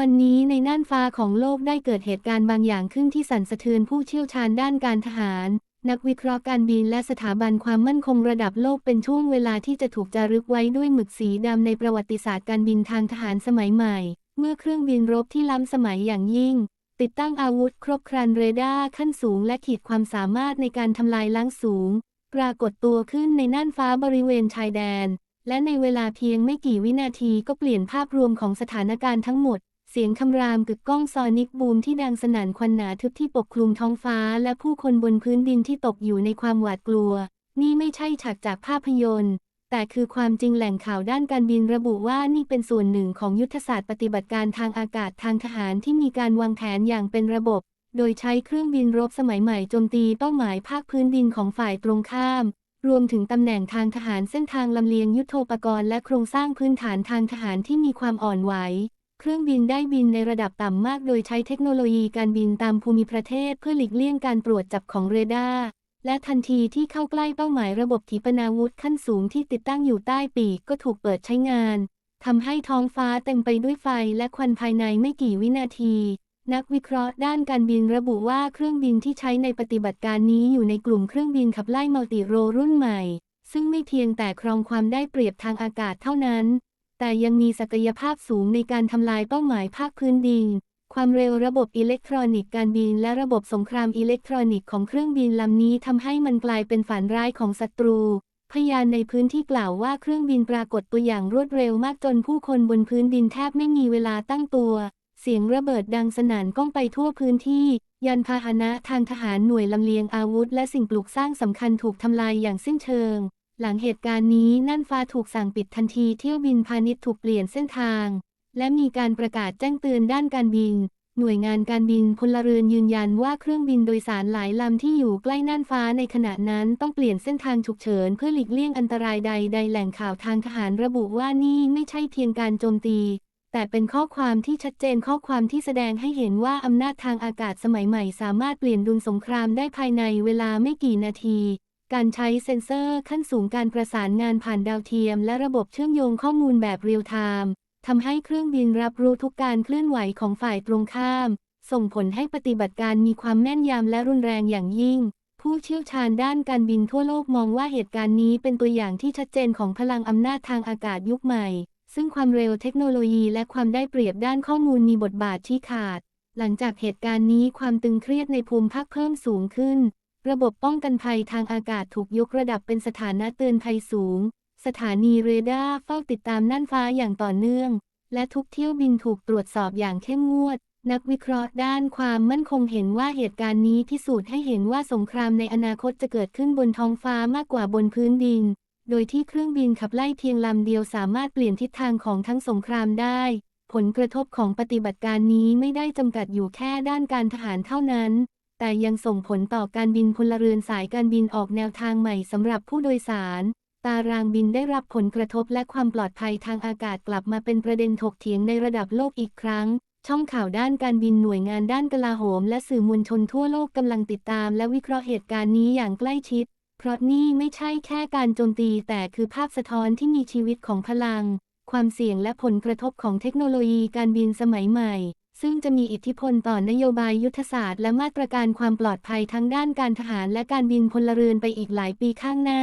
วันนี้ในน่านฟ้าของโลกได้เกิดเหตุการณ์บางอย่างขึ้นที่สั่นสะเทือนผู้เชี่ยวชาญด้านการทหาร นักวิเคราะห์การบินและสถาบันความมั่นคงระดับโลกเป็นช่วงเวลาที่จะถูกจารึกไว้ด้วยหมึกสีดำในประวัติศาสตร์การบินทางทหารสมัยใหม่ เมื่อเครื่องบินรบที่ล้ำสมัยอย่างยิ่ง ติดตั้งอาวุธครบครันเรดาร์ขั้นสูงและขีดความสามารถในการทำลายล้างสูง ปรากฏตัวขึ้นในน่านฟ้าบริเวณชายแดน และในเวลาเพียงไม่กี่วินาทีก็เปลี่ยนภาพรวมของสถานการณ์ทั้งหมด เสียงคำรามกึกก้องซอนิกบูมที่ดังสนั่นควันหนาทึบที่ปกคลุมท้องฟ้าและผู้คนบนพื้นดินที่ตกอยู่ในความหวาดกลัว นี่ไม่ใช่ฉากจากภาพยนตร์ แต่คือความจริงแหล่งข่าวด้านการบินระบุว่านี่เป็นส่วนหนึ่งของยุทธศาสตร์ปฏิบัติการทางอากาศทางทหารที่มีการวางแผนอย่างเป็นระบบ โดยใช้เครื่องบินรบสมัยใหม่โจมตีเป้าหมายภาคพื้นดินของฝ่ายตรงข้ามรวมถึงตำแหน่งทางทหารเส้นทางลำเลียงยุทโธปกรณ์และโครงสร้างพื้นฐานทางทหารที่มีความอ่อนไหว เครื่องบินได้บินในระดับต่ำมากโดยใช้เทคโนโลยีการบินตามภูมิประเทศเพื่อหลีกเลี่ยงการตรวจจับของเรดาร์และทันทีที่เข้าใกล้เป้าหมายระบบขีปนาวุธขั้นสูงที่ติดตั้งอยู่ใต้ปีกก็ถูกเปิดใช้งานทำให้ท้องฟ้าเต็มไปด้วยไฟและควันภายในไม่กี่วินาที นักวิเคราะห์ด้านการบินระบุว่าเครื่องบินที่ใช้ในปฏิบัติการนี้อยู่ในกลุ่มเครื่องบินขับไล่มัลติโรรุ่นใหม่ ซึ่งไม่เพียงแต่ครองความได้เปรียบทางอากาศเท่านั้น แต่ยังมีศักยภาพสูงในการทำลายเป้าหมายภาคพื้นดิน ความเร็วระบบอิเล็กทรอนิกส์การบินและระบบสงครามอิเล็กทรอนิกส์ของเครื่องบินลำนี้ทำให้มันกลายเป็นฝันร้ายของศัตรู พยานในพื้นที่กล่าวว่าเครื่องบินปรากฏตัวอย่างรวดเร็วมากจนผู้คนบนพื้นดินแทบไม่มีเวลาตั้งตัว เสียงระเบิดดังสนั่นก้องไปทั่วพื้นที่ ยันพาหนะทางทหารหน่วยลำเลียงอาวุธ และสิ่งปลูกสร้างสำคัญถูกทำลายอย่างสิ้นเชิง หลังเหตุการณ์นี้น่านฟ้าถูกสั่งปิดทันทีเที่ยวบินพาณิชย์ถูกเปลี่ยนเส้นทาง และมีการประกาศแจ้งเตือนด้านการบิน หน่วยงานการบินพลเรือนยืนยันว่าเครื่องบินโดยสารหลายลำที่อยู่ใกล้น่านฟ้าในขณะนั้นต้องเปลี่ยนเส้นทางฉุกเฉินเพื่อหลีกเลี่ยงอันตรายใดใดแหล่งข่าวทางทหารระบุว่านี่ไม่ใช่เพียงการโจมตีแต่เป็นข้อความที่ชัดเจนข้อความที่แสดงให้เห็นว่าอำนาจทางอากาศสมัยใหม่สามารถเปลี่ยนดุลสงครามได้ภายในเวลาไม่กี่นาที การใช้เซ็นเซอร์ขั้นสูงการประสานงานผ่านดาวเทียม และระบบเชื่อมโยงข้อมูลแบบเรียลไทม์ทำให้เครื่องบินรับรู้ทุกการเคลื่อนไหวของฝ่ายตรงข้าม ส่งผลให้ปฏิบัติการมีความแม่นยำและรุนแรงอย่างยิ่ง ผู้เชี่ยวชาญด้านการบินทั่วโลกมองว่าเหตุการณ์นี้เป็นตัวอย่างที่ชัดเจนของพลังอำนาจทางอากาศยุคใหม่ ซึ่งความเร็วเทคโนโลยีและความได้เปรียบด้านข้อมูลมีบทบาทที่ขาด หลังจากเหตุการณ์นี้ความตึงเครียดในภูมิภาคเพิ่มสูงขึ้น ระบบป้องกันภัยทางอากาศถูกยกระดับเป็นสถานะเตือนภัยสูง สถานีเรดาร์เฝ้าติดตามน่านฟ้าอย่างต่อเนื่อง และทุกเที่ยวบินถูกตรวจสอบอย่างเข้มงวด นักวิเคราะห์ด้านความมั่นคงเห็นว่าเหตุการณ์นี้พิสูจน์ให้เห็นว่าสงครามในอนาคตจะเกิดขึ้นบนท้องฟ้ามากกว่าบนพื้นดิน โดยที่เครื่องบินขับไล่เพียงลำเดียวสามารถเปลี่ยนทิศทางของทั้งสงครามได้ ผลกระทบของปฏิบัติการนี้ไม่ได้จำกัดอยู่แค่ด้านการทหารเท่านั้น แต่ยังส่งผลต่อการบินพลเรือนสายการบินออกแนวทางใหม่สำหรับผู้โดยสาร ตารางบินได้รับผลกระทบและความปลอดภัยทางอากาศกลับมาเป็นประเด็นถกเถียงในระดับโลกอีกครั้ง ช่องข่าวด้านการบินหน่วยงานด้านกลาโหม และสื่อมวลชนทั่วโลกกำลังติดตาม และวิเคราะห์เหตุการณ์นี้อย่างใกล้ชิด เพราะนี่ไม่ใช่แค่การโจมตีแต่คือภาพสะท้อนที่มีชีวิตของพลัง ความเสี่ยงและผลกระทบของเทคโนโลยีการบินสมัยใหม่ ซึ่งจะมีอิทธิพลต่อนโยบายยุทธศาสตร์และมาตรการความปลอดภัยทั้งด้านการทหารและการบินพลเรือนไปอีกหลายปีข้างหน้า